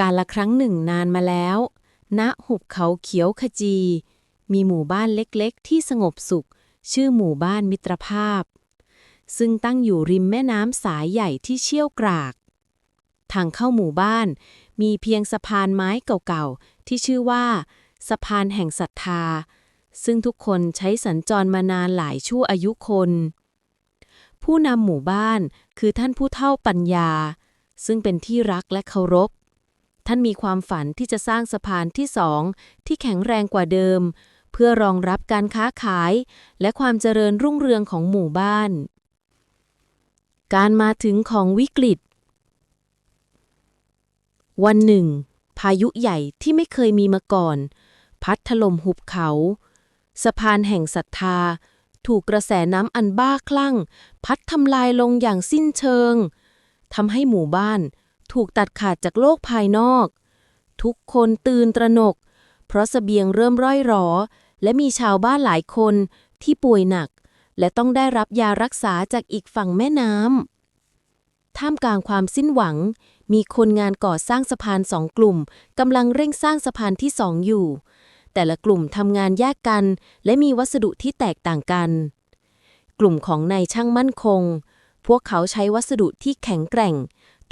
การละครั้งหนึ่งนานมาแล้ว ณ หุบเขาเขียวขจี มีหมู่บ้านเล็กๆ ที่สงบสุข ชื่อหมู่บ้านมิตรภาพ ซึ่งตั้งอยู่ริมแม่น้ำสายใหญ่ที่เชี่ยวกราก ทางเข้าหมู่บ้านมีเพียงสะพานไม้เก่าๆ ที่ชื่อว่า สะพานแห่งศรัทธา ซึ่งทุกคนใช้สัญจรมานานหลายชั่วอายุคน ผู้นำหมู่บ้านคือท่านผู้เฒ่าปัญญา ซึ่งเป็นที่รักและเคารพ ท่านมีความฝันที่จะสร้างสะพานที่สองที่แข็งแรงกว่าเดิม เพื่อรองรับการค้าขาย และความเจริญรุ่งเรืองของหมู่บ้าน การมาถึงของวิกฤต วันหนึ่ง พายุใหญ่ที่ไม่เคยมีมาก่อน พัดถล่มหุบเขา สะพานแห่งศรัทธา ถูกกระแสน้ำอันบ้าคลั่ง พัดทำลายลงอย่างสิ้นเชิงทำให้หมู่บ้าน ถูกตัดขาดจากโลกภายนอก ทุกคนตื่นตระหนก เพราะเสบียงเริ่มร่อยหรอ และมีชาวบ้านหลายคนที่ป่วยหนัก และต้องได้รับยารักษาจากอีกฝั่งแม่น้ำท่ามกลางความสิ้นหวัง มีคนงานก่อสร้างสะพานสองกลุ่มกำลังเร่งสร้างสะพานที่สองอยู่ แต่ละกลุ่มทำงานแยกกัน และมีวัสดุที่แตกต่างกัน กลุ่มของนายช่างมั่นคง พวกเขาใช้วัสดุที่แข็งแกร่ง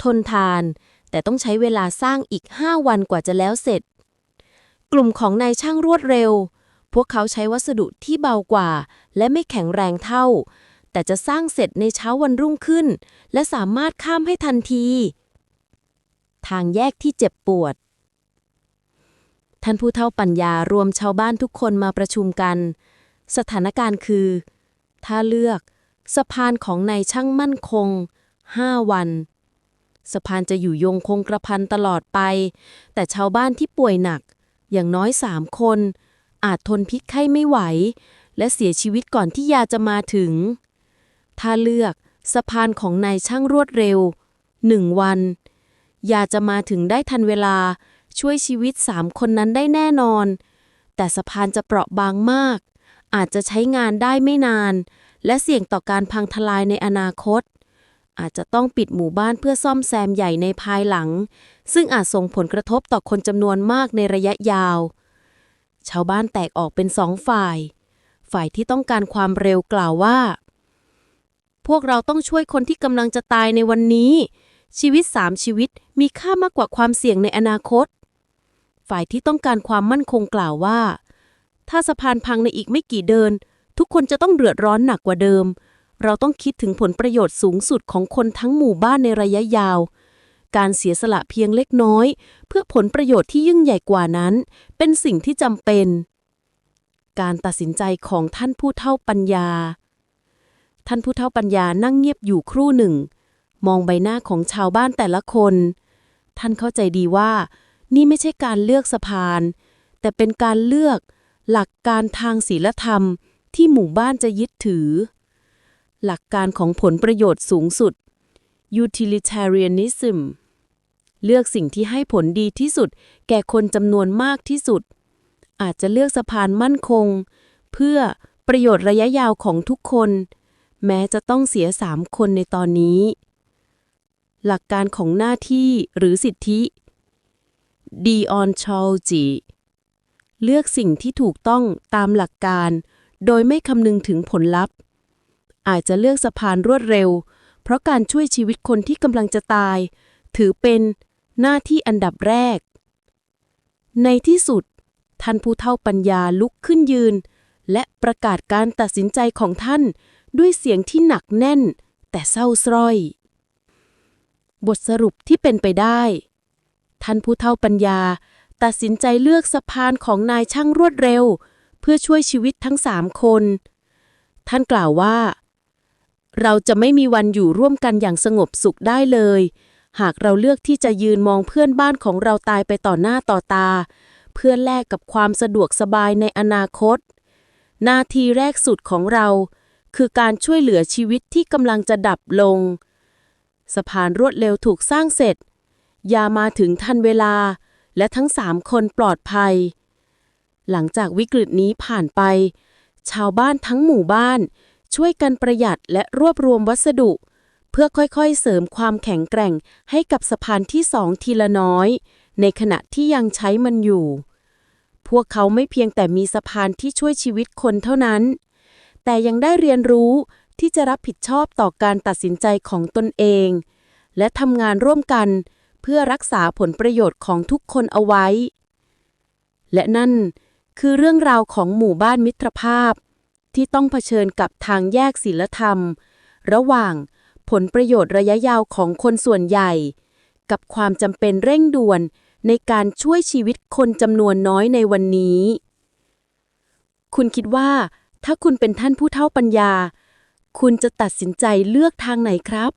ทนทาน แต่ต้องใช้เวลาสร้างอีก 5 วันกว่าจะแล้วเสร็จ กลุ่มของนายช่างรวดเร็ว พวกเขาใช้วัสดุที่เบากว่า และไม่แข็งแรงเท่า แต่จะสร้างเสร็จในเช้าวันรุ่งขึ้น และสามารถข้ามให้ทันที ทางแยกที่เจ็บปวด ท่านผู้เฒ่าปัญญารวมชาวบ้านทุกคนมาประชุมกัน สถานการณ์คือ ถ้าเลือกสะพานของนายช่างมั่นคง 5 วัน สะพานจะอยู่ยงคงกระพันตลอดไป แต่ชาวบ้านที่ป่วยหนัก อย่างน้อยสามคน อาจทนพิษไข้ไม่ไหว และเสียชีวิตก่อนที่ยาจะมาถึง ถ้าเลือกสะพานของนายช่างรวดเร็วหนึ่งวัน ยาจะมาถึงได้ทันเวลาช่วยชีวิตสามคนนั้นได้แน่นอน แต่สะพานจะเปราะบางมาก อาจจะใช้งานได้ไม่นาน และเสี่ยงต่อการพังทลายในอนาคต อาจจะต้องปิดหมู่บ้านเพื่อซ่อมแซมใหญ่ในภายหลัง ซึ่งอาจส่งผลกระทบต่อคนจำนวนมากในระยะยาว ชาวบ้านแตกออกเป็นสองฝ่าย ฝ่ายที่ต้องการความเร็วกล่าวว่า พวกเราต้องช่วยคนที่กำลังจะตายในวันนี้ ชีวิตสามชีวิตมีค่ามากกว่าความเสี่ยงในอนาคต ฝ่ายที่ต้องการความมั่นคงกล่าวว่า ถ้าสะพานพังในอีกไม่กี่เดือนทุกคนจะต้องเดือดร้อนหนักกว่าเดิม เราต้องคิดถึงผลประโยชน์สูงสุดของคนทั้งหมู่บ้านในระยะยาว การเสียสละเพียงเล็กน้อย เพื่อผลประโยชน์ที่ยิ่งใหญ่กว่านั้น เป็นสิ่งที่จำเป็น การตัดสินใจของท่านผู้เฒ่าปัญญา ท่านผู้เฒ่าปัญญานั่งเงียบอยู่ครู่หนึ่ง มองใบหน้าของชาวบ้านแต่ละคน ท่านเข้าใจดีว่า นี่ไม่ใช่การเลือกสะพาน แต่เป็นการเลือกหลักการทางศีลธรรมที่หมู่บ้านจะยึดถือ หลักการของผลประโยชน์สูงสุด utilitarianism เลือกสิ่งที่ให้ผลดีที่สุด แก่คนจำนวนมากที่สุด อาจจะเลือกสะพานมั่นคง เพื่อประโยชน์ระยะยาวของทุกคน แม้จะต้องเสียสามคนในตอนนี้ หลักการของหน้าที่หรือสิทธิ deontology เลือกสิ่งที่ถูกต้องตามหลักการ โดยไม่คำนึงถึงผลลัพธ์ อาจจะเลือกสะพานรวดเร็ว เพราะการช่วยชีวิตคนที่กำลังจะตาย ถือเป็นหน้าที่อันดับแรก ในที่สุด ท่านผู้เฒ่าปัญญาลุกขึ้นยืน และประกาศการตัดสินใจของท่านด้วยเสียงที่หนักแน่น แต่เศร้าสร้อย บทสรุปที่เป็นไปได้ ท่านผู้เฒ่าปัญญา ตัดสินใจเลือกสะพานของนายช่างรวดเร็ว เพื่อช่วยชีวิตทั้งสามคน ท่านกล่าวว่า เราจะไม่มีวันอยู่ร่วมกันอย่างสงบสุขได้เลย หากเราเลือกที่จะยืนมองเพื่อนบ้านของเราตายไปต่อหน้าต่อตา เพื่อแลกกับความสะดวกสบายในอนาคต หน้าที่แรกสุดของเรา คือการช่วยเหลือชีวิตที่กำลังจะดับลง สะพานรวดเร็วถูกสร้างเสร็จ ยามาถึงทันเวลา และทั้งสามคนปลอดภัย หลังจากวิกฤตนี้ผ่านไป ชาวบ้านทั้งหมู่บ้าน ช่วยกันประหยัดและรวบรวมวัสดุ เพื่อค่อยๆเสริมความแข็งแกร่งให้กับสะพานที่สองทีละน้อย ในขณะที่ยังใช้มันอยู่ พวกเขาไม่เพียงแต่มีสะพานที่ช่วยชีวิตคนเท่านั้น แต่ยังได้เรียนรู้ที่จะรับผิดชอบต่อการตัดสินใจของตนเอง และทำงานร่วมกันเพื่อรักษาผลประโยชน์ของทุกคนเอาไว้ และนั่นคือเรื่องราวของหมู่บ้านมิตรภาพ ที่ต้องเผชิญกับทางแยกศีลธรรม ระหว่างผลประโยชน์ระยะยาวของคนส่วนใหญ่ กับความจำเป็นเร่งด่วนในการช่วยชีวิตคนจำนวนน้อยในวันนี้ คุณคิดว่า ถ้าคุณเป็นท่านผู้เท่าปัญญา คุณจะตัดสินใจเลือกทางไหนครับ